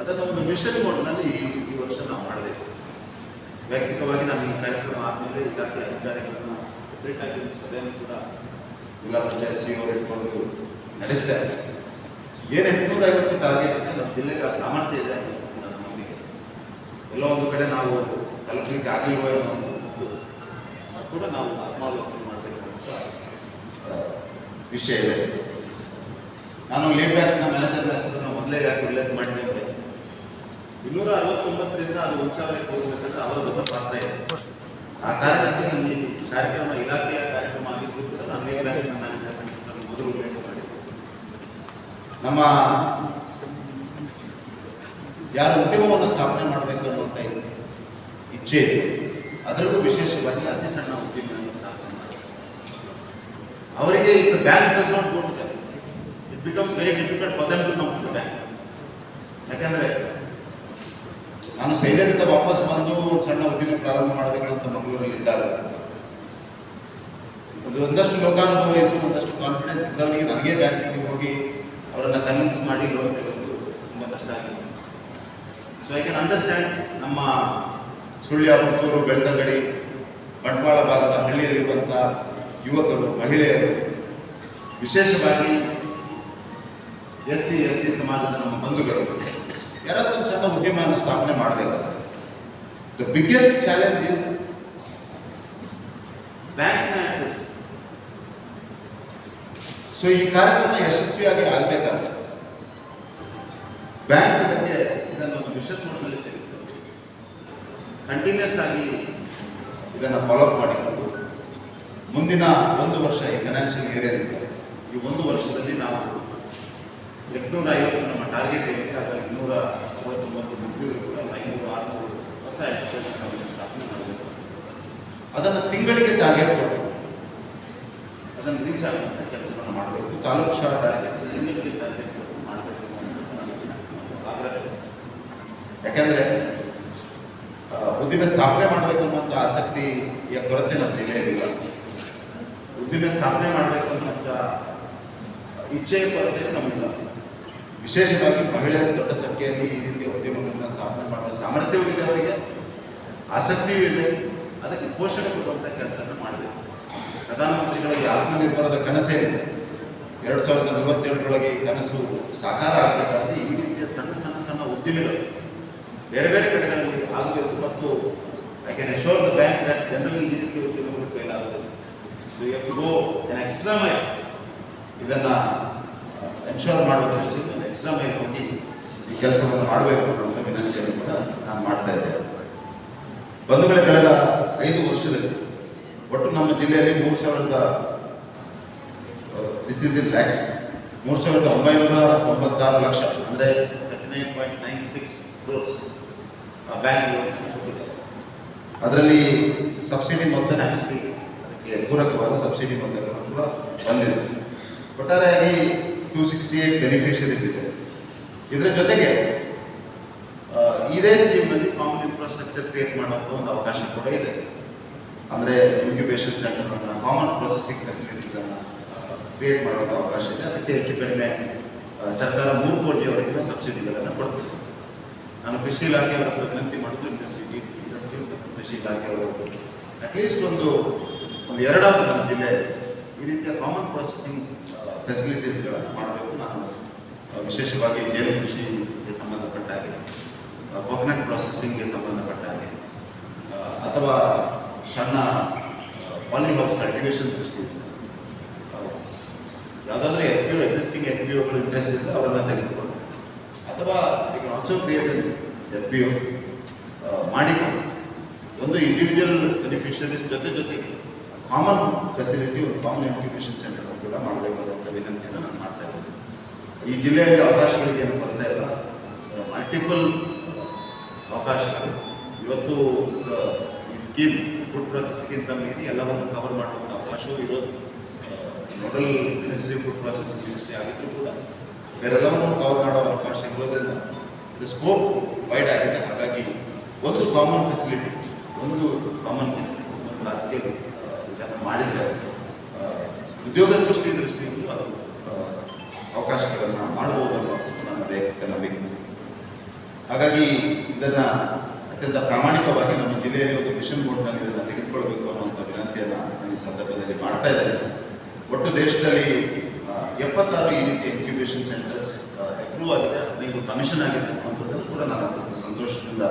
ಅದನ್ನು ಒಂದು ಮಿಷನ್ ಮೋಡ್ನಲ್ಲಿ ಈ ವರ್ಷ ನಾವು ಮಾಡಬೇಕು. ವೈಯಕ್ತಿಕವಾಗಿ ನಾನು ಈ ಕಾರ್ಯಕ್ರಮ ಆದಮೇಲೆ ಇಲಾಖೆ ಅಧಿಕಾರಿಗಳನ್ನ ಸಪ್ರೇಟ್ ಆಗಿ ಒಂದು ಸಭೆಯನ್ನು ಕೂಡ ಜಿಲ್ಲಾ ಪಂಚಾಯತ್ ಸಿ ಅವರು ಇಟ್ಕೊಂಡು ನಡೆಸಿದೆ. ಏನು ಎಂಟುನೂರ ಐವತ್ತು ಟಾರ್ಗೆಟ್ ಇದೆ ನಮ್ಮ ಜಿಲ್ಲೆಗೆ ಆ ಸಾಮರ್ಥ್ಯ ಇದೆ ಅನ್ನೋದು ನನ್ನ ನಂಬಿಕೆ. ಎಲ್ಲೋ ಒಂದು ಕಡೆ ನಾವು ತಲುಪಲಿಕ್ಕೆ ಆಗಿಲ್ವೋ ಅನ್ನೋ ಒಂದು ಅದು ಕೂಡ ನಾವು ಆತ್ಮಾವಲೋಕನೆ ಮಾಡಬೇಕು ಅಂತ ವಿಷಯ ಇದೆ. ನಾನು ಲೀಡ್ ಬ್ಯಾಂಕ್ನ ಮ್ಯಾನೇಜರ್ನ ಹೆಸರನ್ನು ಮೊದಲೇ ಯಾಕೆ ಉಲ್ಲೇಖ ಮಾಡಿದೆ ಇನ್ನೂರ ಅರವತ್ತೊಂಬತ್ತರಿಂದ ಅದು ಒಂದು ಸಾವಿರಕ್ಕೆ ಹೋಗ್ಬೇಕಂದ್ರೆ ಅವರ ದೊಡ್ಡ ಪಾತ್ರ ಇದೆ. ಆ ಕಾರಣಕ್ಕೆ ಈ ಕಾರ್ಯಕ್ರಮ, ಇಲಾಖೆಯ ಕಾರ್ಯಕ್ರಮ ಆಗಿದ್ರು ಕೂಡ ನಾನು ಲೀಡ್ ಬ್ಯಾಂಕ್ನ ಮ್ಯಾನೇಜರ್ ಹೆಸರನ್ನು ಮೊದಲು ಉಲ್ಲೇಖ ಮಾಡಿ ನಮ್ಮ ಯಾರು ಉದ್ಯಮವನ್ನು ಸ್ಥಾಪನೆ ಮಾಡಬೇಕು ಅನ್ನುವಂಥ ಇದೆ. ಇಚ್ಛೆ ಅದರಲ್ಲೂ ವಿಶೇಷವಾಗಿ ಅತಿ ಸಣ್ಣ ಉದ್ಯಮವನ್ನು ಸ್ಥಾಪನೆ ಮಾಡಬೇಕು. ಅವರಿಗೆ ಇದು bank does not go to them it becomes very difficult for them to come to the bank ಯಾಕಂದ್ರೆ ನಾನು ಸೈನ್ಯದಿಂದ ವಾಪಸ್ ಬಂದು ಒಂದು ಸಣ್ಣ ಉದ್ಯಮ ಪ್ರಾರಂಭ ಮಾಡಬೇಕಂತ ಮಂಗಳೂರಲ್ಲಿ ಇದ್ದಾಗ ಒಂದು ಒಂದಷ್ಟು ಲೋಕಾನುಭವ ಇದ್ದು, ಒಂದಷ್ಟು ಕಾನ್ಫಿಡೆನ್ಸ್ ಇದ್ದವನಿಗೆ ನನಗೆ ಬ್ಯಾಂಕಿಗೆ ಹೋಗಿ ಅವರನ್ನು ಕನ್ವಿನ್ಸ್ ಮಾಡಿ ಲೋನ್ ತೆಗೆದು ತುಂಬ ಕಷ್ಟ ಆಗಿದೆ. ಸೊ ಐ ಕ್ಯಾನ್ ಅಂಡರ್ಸ್ಟ್ಯಾಂಡ್ ನಮ್ಮ ಸುಳ್ಯ ಪುತ್ತೂರು ಬೆಳ್ತಂಗಡಿ, ಬಂಟ್ವಾಳ ಭಾಗದ ಹಳ್ಳಿಯಲ್ಲಿರುವಂಥ ಯುವಕರು, ಮಹಿಳೆಯರು, ವಿಶೇಷವಾಗಿ ಎಸ್ ಸಿ ಎಸ್ ಟಿ ಸಮಾಜದ ನಮ್ಮ ಬಂಧುಗಳು. ಯಾರಾದ್ರೂ ಸಣ್ಣ ಉದ್ಯಮವನ್ನು ಸ್ಥಾಪನೆ ಮಾಡಬೇಕಾದ್ರೆ ದ ಬಿಗ್ಗೆಸ್ಟ್ ಚಾಲೆಂಜ್ ಇಸ್ ಬ್ಯಾಂಕ್ನ ಆಕ್ಸೆಸ್ ಸೊ ಈ ಕಾರ್ಯಕ್ರಮ ಯಶಸ್ವಿಯಾಗಿ ಆಗಬೇಕಾದ್ರೆ ಬ್ಯಾಂಕ್ ಇದಕ್ಕೆ ಇದನ್ನು ಒಂದು ಮಿಷನ್ ಮೋಡ್ನಲ್ಲಿ ತೆಗೆದುಕೊಂಡು ಕಂಟಿನ್ಯೂಸ್ ಆಗಿ ಇದನ್ನು ಫಾಲೋಅಪ್ ಮಾಡಿಕೊಂಡು ಮುಂದಿನ ಒಂದು ವರ್ಷ ಈ ಫೈನಾನ್ಷಿಯಲ್ ಇಯರ್ ಏನಿದೆ ಈ ಒಂದು ವರ್ಷದಲ್ಲಿ ನಾವು ಎಂಟುನೂರ ಐವತ್ತು ಟಾರ್ಗೆಟ್ ಏನಿದೆ ಅದರಲ್ಲಿ ಇನ್ನೂರ ತೊಂಬತ್ತೊಂಬತ್ತು ಮುಗಿದಿದ್ರು ಕೂಡ ಐನೂರು ಆರುನೂರು ಹೊಸ ಎಂಟರ್ಪ್ರೈಸಸ್ ಸ್ಥಾಪನೆ ಮಾಡಬೇಕು. ಅದನ್ನು ತಿಂಗಳಿಗೆ ಟಾರ್ಗೆಟ್ ಕೊಟ್ಟು ಅದನ್ನು ರೀಚ್ ಆಗುವಂಥ ಕೆಲಸವನ್ನು ಮಾಡಬೇಕು. ತಾಲೂಕು ಶಾಲಾ ಟಾರ್ಗೆಟ್ ತಿಂಗಳಿಗೆ ಟಾರ್ಗೆಟ್ ಕೊಟ್ಟು ಮಾಡಬೇಕು ಆಗ್ರಹ ಯಾಕಂದರೆ ಉದ್ದಿಮೆ ಸ್ಥಾಪನೆ ಮಾಡಬೇಕು ಅನ್ನುವಂಥ ಆಸಕ್ತಿಯ ಕೊರತೆ ನಮ್ಮ ಜಿಲ್ಲೆಯಲ್ಲಿ ಉದ್ದಿಮೆ ಸ್ಥಾಪನೆ ಮಾಡಬೇಕು ಅನ್ನುವಂಥ ಇಚ್ಛೆಯ ಕೊರತೆಯೂ ನಮ್ಮಿಲ್ಲ ವಿಶೇಷವಾಗಿ ಮಹಿಳೆಯರು ದೊಡ್ಡ ಸಂಖ್ಯೆಯಲ್ಲಿ ಈ ರೀತಿಯ ಉದ್ಯಮಗಳನ್ನು ಸ್ಥಾಪನೆ ಮಾಡುವ ಸಾಮರ್ಥ್ಯವೂ ಇದೆ ಅವರಿಗೆ. ಆಸಕ್ತಿಯೂ ಇದೆ. ಅದಕ್ಕೆ ಪೋಷಣೆ ಕೊಡುವಂಥ ಕೆಲಸವನ್ನು ಮಾಡಬೇಕು. ಪ್ರಧಾನಮಂತ್ರಿಗಳ ಈ ಆತ್ಮನಿರ್ಭರದ ಕನಸೇನಿದೆ ಎರಡು ಸಾವಿರದ ನಲವತ್ತೇಳರೊಳಗೆ ಈ ಕನಸು ಸಾಕಾರ ಆಗಬೇಕಾದ್ರೆ ಈ ರೀತಿಯ ಸಣ್ಣ ಸಣ್ಣ ಸಣ್ಣ ಉದ್ದಿಮೆಗಳು ಬೇರೆ ಬೇರೆ ಕಡೆಗಳಲ್ಲಿ ಆಗಬೇಕು ಮತ್ತು I can assure the bank that ಜನರಲ್ಲಿ ಈ ರೀತಿಯ ಉದ್ಯಮಗಳು ಫೇಲ್ ಆಗೋದಿಲ್ಲ. So you to go extra mile ಇದನ್ನು ಎನ್ಶೋರ್ ಮಾಡುವ ದೃಷ್ಟಿಯಿಂದ ಒಂದು ಎಕ್ಸ್ಟ್ರಾ ಮೈಲ್ ಹೋಗಿ ಈ ಕೆಲಸವನ್ನು ಮಾಡಬೇಕು ಅನ್ನುವಂಥ ವಿನಂತಿಯನ್ನು ಕೂಡ ನಾನು ಮಾಡ್ತಾ ಇದ್ದೇನೆ. ಬಂಧುಗಳ ಕಳೆದ ಐದು ವರ್ಷದಲ್ಲಿ ಒಟ್ಟು ನಮ್ಮ ಜಿಲ್ಲೆಯಲ್ಲಿ ಮೂರು ಸಾವಿರದ ದಿಸ್ ಈಸ್ ಇನ್ ಲ್ಯಾಕ್ಸ್ ಮೂರು ಸಾವಿರದ ಒಂಬೈನೂರ ತೊಂಬತ್ತಾರು ಲಕ್ಷ, ಅಂದರೆ thirty nine point nine six crores bank loans ಕೊಟ್ಟಿದ್ದಾರೆ ಅದರಲ್ಲಿ ಸಬ್ಸಿಡಿ ಮೊತ್ತ ನ್ಯಾಚುರಲಿ ಅದಕ್ಕೆ ಪೂರಕವಾದ ಸಬ್ಸಿಡಿ ಮೊತ್ತಗಳು ಕೂಡ ಬಂದಿದೆ. ಒಟ್ಟಾರೆಯಾಗಿ ಟೂ ಸಿಕ್ಸ್ಟಿ ಏಟ್ ಬೆನಿಫಿಷರೀಸ್ ಇದೆ. ಇದರ ಜೊತೆಗೆ ಇದೇ ಸ್ಕೀಮ್ನಲ್ಲಿ ಕಾಮನ್ ಇನ್ಫ್ರಾಸ್ಟ್ರಕ್ಚರ್ ಕ್ರಿಯೇಟ್ ಮಾಡುವಂಥ ಒಂದು ಅವಕಾಶ ಕೂಡ ಇದೆ. ಅಂದರೆ ಇನ್ಕ್ಯುಬೇಷನ್ ಸೆಂಟರನ್ನು ಕಾಮನ್ ಪ್ರೊಸೆಸಿಂಗ್ ಫೆಸಿಲಿಟಿಗಳನ್ನು ಕ್ರಿಯೇಟ್ ಮಾಡುವಂಥ ಅವಕಾಶ ಇದೆ. ಅದಕ್ಕೆ ಹೆಚ್ಚು ಕಡಿಮೆ ಸರ್ಕಾರ ಮೂರು ಕೋಟಿಯವರೆಗಿನ ಸಬ್ಸಿಡಿಗಳನ್ನು ಕೊಡ್ತದೆ. ನಾನು ಕೃಷಿ ಇಲಾಖೆಯವರ ವಿನಂತಿ ಮಾಡಿದ್ದು ಇಂಡಸ್ಟ್ರಿ ಇಂಡಸ್ಟ್ರೀಸ್ ಮತ್ತು ಕೃಷಿ ಇಲಾಖೆಯವರು ಅಟ್ಲೀಸ್ಟ್ ಒಂದು ಒಂದು ಎರಡಾவது ನಮ್ಮ ಈ ರೀತಿಯ ಕಾಮನ್ ಪ್ರೊಸೆಸಿಂಗ್ ಫೆಸಿಲಿಟೀಸ್ಗಳನ್ನು ಮಾಡಬೇಕು. ನಾನು ವಿಶೇಷವಾಗಿ ಜೇನು ಕೃಷಿಗೆ ಸಂಬಂಧಪಟ್ಟ ಹಾಗೆ ಕೋಕೋನಟ್ ಪ್ರೊಸೆಸಿಂಗ್ಗೆ ಸಂಬಂಧಪಟ್ಟ ಹಾಗೆ ಅಥವಾ ಸಣ್ಣ ಪಾಲಿಹೌಸ್ ಕಲ್ಟಿವೇಷನ್ ದೃಷ್ಟಿಯಿಂದ. ಯಾವುದಾದ್ರೂ F P O existing F P ಒಗಳು interest ಇದ್ದರೆ ಅವರನ್ನು ತೆಗೆದುಕೊಂಡು ಅಥವಾ you can also created F P O ಮಾಡಿಕೊಂಡು ಒಂದು ಇಂಡಿವಿಜುವಲ್ ಬೆನಿಫಿಷರೀಸ್ ಜೊತೆ ಜೊತೆಗೆ ಕಾಮನ್ ಫೆಸಿಲಿಟಿ ಒಂದು ಕಾಮನ್ ಎಜುಕೇಷನ್ ಸೆಂಟರ್ ಕೂಡ ಮಾಡಬೇಕಾದಂಥ ವಿನಂತಿಯನ್ನು ನಾನು ಮಾಡ್ತಾ ಇದ್ದೀನಿ. ಈ ಜಿಲ್ಲೆಯಲ್ಲಿ ಅವಕಾಶಗಳಿಗೆ ಏನು ಕೊರತೆ ಇಲ್ಲ. ಮಲ್ಟಿಪಲ್ ಅವಕಾಶಗಳು. ಇವತ್ತು ಈ ಸ್ಕೀಮ್ ಫುಡ್ ಪ್ರೊಸೆಸ್ಗಿಂತ ಮೀರಿ ಎಲ್ಲವನ್ನು ಕವರ್ ಮಾಡುವಂಥ ಅವಕಾಶವೂ ಇರೋದು. Nodal ministry food processing ministry ಆಗಿದ್ರೂ ಕೂಡ ಬೇರೆಲ್ಲವನ್ನು ಕವರ್ ಮಾಡೋ ಅವಕಾಶ ಇರೋದ್ರಿಂದ ಇದು ಸ್ಕೋಪ್ ವೈಡ್ ಆಗಿದೆ. ಹಾಗಾಗಿ ಒಂದು ಕಾಮನ್ ಫೆಸಿಲಿಟಿ ಒಂದು ಕಾಮನ್ ಫೆಸಿಲಿಟಿ ಒಂದು ರಾಜಕೀಯ ಮಾಡಿದರೆ ಉದ್ಯೋಗ ಸೃಷ್ಟಿ ದೃಷ್ಟಿಯಿಂದ, ಅದು ಅವಕಾಶಗಳನ್ನು ಮಾಡಬಹುದು ಅನ್ನುವಂಥದ್ದು ನನ್ನ ವೈಯಕ್ತಿಕ ನಂಬಿಕೆ ಹಾಗಾಗಿ ಇದನ್ನ ಅತ್ಯಂತ ಪ್ರಾಮಾಣಿಕವಾಗಿ ನಮ್ಮ ಜಿಲ್ಲೆಯಲ್ಲಿ ಒಂದು ಮಿಷನ್ ಬೋರ್ಡ್ನಲ್ಲಿ ಇದನ್ನು ತೆಗೆದುಕೊಳ್ಬೇಕು ಅನ್ನುವಂಥ ವಿನಂತಿಯನ್ನು ನಾನು ಈ ಸಂದರ್ಭದಲ್ಲಿ ಮಾಡ್ತಾ ಇದ್ದಾರೆ ಒಟ್ಟು ದೇಶದಲ್ಲಿ ಎಪ್ಪತ್ತಾರು ಈ ರೀತಿ ಇನ್ಕ್ಯುಬೇಷನ್ ಸೆಂಟರ್ಸ್ ಅಪ್ರೂವ್ ಆಗಿದೆ, ಹದಿನೈದು ಕಮಿಷನ್ ಆಗಿದೆ ಅನ್ನುವಂಥದ್ದನ್ನು ಕೂಡ ನಾನು ಅತ್ಯಂತ ಸಂತೋಷದಿಂದ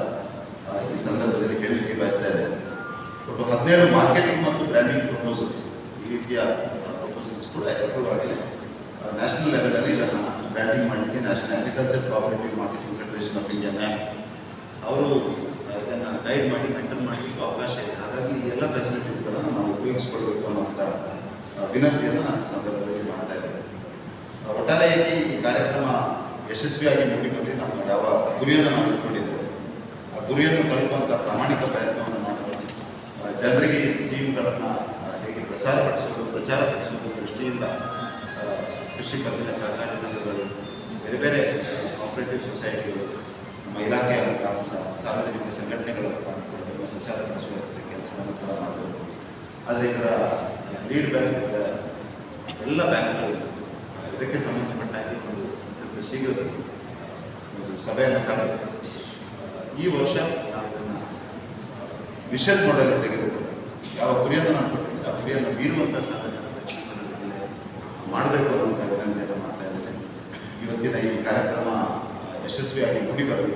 ಈ ಸಂದರ್ಭದಲ್ಲಿ ಹೇಳಲಿಕ್ಕೆ ಬಯಸ್ತಾ ಇದ್ದೇನೆ. ಹದಿನೇಳು ಮಾರ್ಕೆಟಿಂಗ್ ಮತ್ತು ಬ್ರ್ಯಾಂಡಿಂಗ್ ಪ್ರಪೋಸಲ್ಸ್, ಈ ರೀತಿಯ ಪ್ರಪೋಸಲ್ಸ್ ಕೂಡ ಅಪ್ರೂವ್ ಆಗಿದೆ. ನ್ಯಾಷನಲ್ ಲೆವೆಲಲ್ಲಿ ಇದನ್ನು ಬ್ರ್ಯಾಂಡಿಂಗ್ ಮಾಡಲಿಕ್ಕೆ national agriculture cooperative marketing federation of India ನ್ಯಾಕ್ ಅವರು ಇದನ್ನು ಗೈಡ್ ಮಾಡಿ ಮೆಂಟರ್ ಮಾಡಲಿಕ್ಕೆ ಅವಕಾಶ ಇದೆ. ಹಾಗಾಗಿ ಎಲ್ಲ ಫೆಸಿಲಿಟೀಸ್ಗಳನ್ನು ನಾವು ಉಪಯೋಗಿಸ್ಕೊಳ್ಬೇಕು ಅನ್ನೋಂಥ ವಿನಂತಿಯನ್ನು ನಾನು ಸಂದರ್ಭದಲ್ಲಿ ಮಾಡ್ತಾ ಇದ್ದೇನೆ. ಒಟ್ಟಾರೆಯಾಗಿ ಈ ಕಾರ್ಯಕ್ರಮ ಯಶಸ್ವಿಯಾಗಿ ಮೂಡಿಬರಲಿ ನಾವು ಯಾವ ಗುರಿಯನ್ನು ನಾವು ಇಟ್ಕೊಂಡಿದ್ದೇವೆ, ಆ ಗುರಿಯನ್ನು ತಲುಪುವಂಥ ಪ್ರಾಮಾಣಿಕ ಪ್ರಯತ್ನವನ್ನು ಜನರಿಗೆ ಸ್ಕೀಮ್ಗಳನ್ನು ಹೇಗೆ ಪ್ರಸಾರಪಡಿಸೋದು ಪ್ರಚಾರಪಡಿಸೋದು ದೃಷ್ಟಿಯಿಂದ ಕೃಷಿ ಪತ್ತಿನ ಸಹಕಾರಿ ಸಂಘಗಳು, ಬೇರೆ ಬೇರೆ ಕಾಪರೇಟಿವ್ ಸೊಸೈಟಿಗಳು ನಮ್ಮ ಇಲಾಖೆಯ ಮುಖಾಂತರ ಸಾರ್ವಜನಿಕ ಸಂಘಟನೆಗಳ ಮುಖಾಂತರ ಅದನ್ನು ಪ್ರಚಾರಪಡಿಸುವಂಥ ಕೆಲಸವನ್ನು ಕೂಡ ಮಾಡಬೇಕು ಆದರೆ ಇದರ ಲೀಡ್ ಬ್ಯಾಂಕ್ ಅಂದರೆ ಎಲ್ಲ ಬ್ಯಾಂಕ್ಗಳು ಇದಕ್ಕೆ ಸಂಬಂಧಪಟ್ಟ ಹಾಗೆ ಒಂದು ಅತ್ಯಂತ ಶೀಘ್ರದಲ್ಲಿ ಒಂದು ಸಭೆಯನ್ನು ಕರೆದು ಈ ವರ್ಷ ಇದನ್ನು ಮಾಡಲ್ ತೆಗೆದುಕೊಂಡು. ಯಾವ ಗುರಿಯನ್ನು ನಾವು ಕೊಟ್ಟಿದ್ರೆ ಆ ಗುರಿಯನ್ನು ಕನ್ನಡ ಜಿಲ್ಲೆ ಮಾಡಬೇಕು ಅನ್ನುವಂಥ ವಿನಂತಿಯನ್ನು ಮಾಡ್ತಾ ಇದ್ದೇನೆ. ಇವತ್ತಿನ ಈ ಕಾರ್ಯಕ್ರಮ ಯಶಸ್ವಿಯಾಗಿ ಮೂಡಿ ಬರಲಿ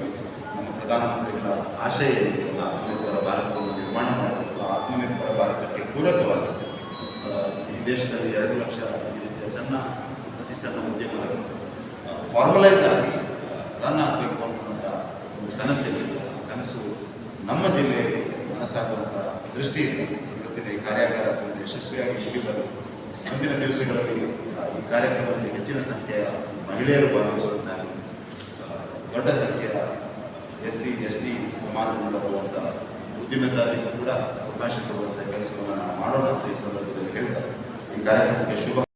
ನಮ್ಮ ಪ್ರಧಾನಮಂತ್ರಿಗಳ ಆಶಯ ಏನಿದೆಯಲ್ಲ ಆತ್ಮನಿರ್ಭರ ಭಾರತವನ್ನು ನಿರ್ಮಾಣ ಮಾಡಬೇಕು. ಆತ್ಮನಿರ್ಭರ ಭಾರತಕ್ಕೆ ಪೂರಕವಾಗಿ ಈ ದೇಶದಲ್ಲಿ ಎರಡು ಲಕ್ಷ ಈ ರೀತಿಯ ಸಣ್ಣ, ಅತಿ ಸಣ್ಣ ಉದ್ಯಮಗಳು ಫಾರ್ಮಲೈಸ್ ಆಗಿ ರನ್ ಆಗಬೇಕು ಅನ್ನುವಂಥ ಒಂದು ಕನಸಿದೆ ಕನಸು ನಮ್ಮ ಜಿಲ್ಲೆಯಲ್ಲಿ ನನಸಾಗುವಂಥ ದೃಷ್ಟಿ ಇವತ್ತಿನ ಈ ಕಾರ್ಯಾಗಾರ ಯಶಸ್ವಿಯಾಗಿ ಮುಗಿದರು ಮುಂದಿನ ದಿವಸಗಳಲ್ಲಿ ಈ ಕಾರ್ಯಕ್ರಮದಲ್ಲಿ ಹೆಚ್ಚಿನ ಸಂಖ್ಯೆಯ ಮಹಿಳೆಯರು ಭಾಗವಹಿಸುತ್ತಾರೆ. ದೊಡ್ಡ ಸಂಖ್ಯೆಯ ಎಸ್ ಸಿ ಎಸ್ ಟಿ ಸಮಾಜದಿಂದ ಬರುವಂತಹ ಉದ್ದಿಮೆದಾರರಿಗೂ ಕೂಡ ಅವಕಾಶ ಕೊಡುವಂಥ ಕೆಲಸವನ್ನು ನಾವು ಮಾಡೋಣ ಅಂತ ಈ ಸಂದರ್ಭದಲ್ಲಿ ಹೇಳ್ತಾರೆ. ಈ ಕಾರ್ಯಕ್ರಮಕ್ಕೆ ಶುಭ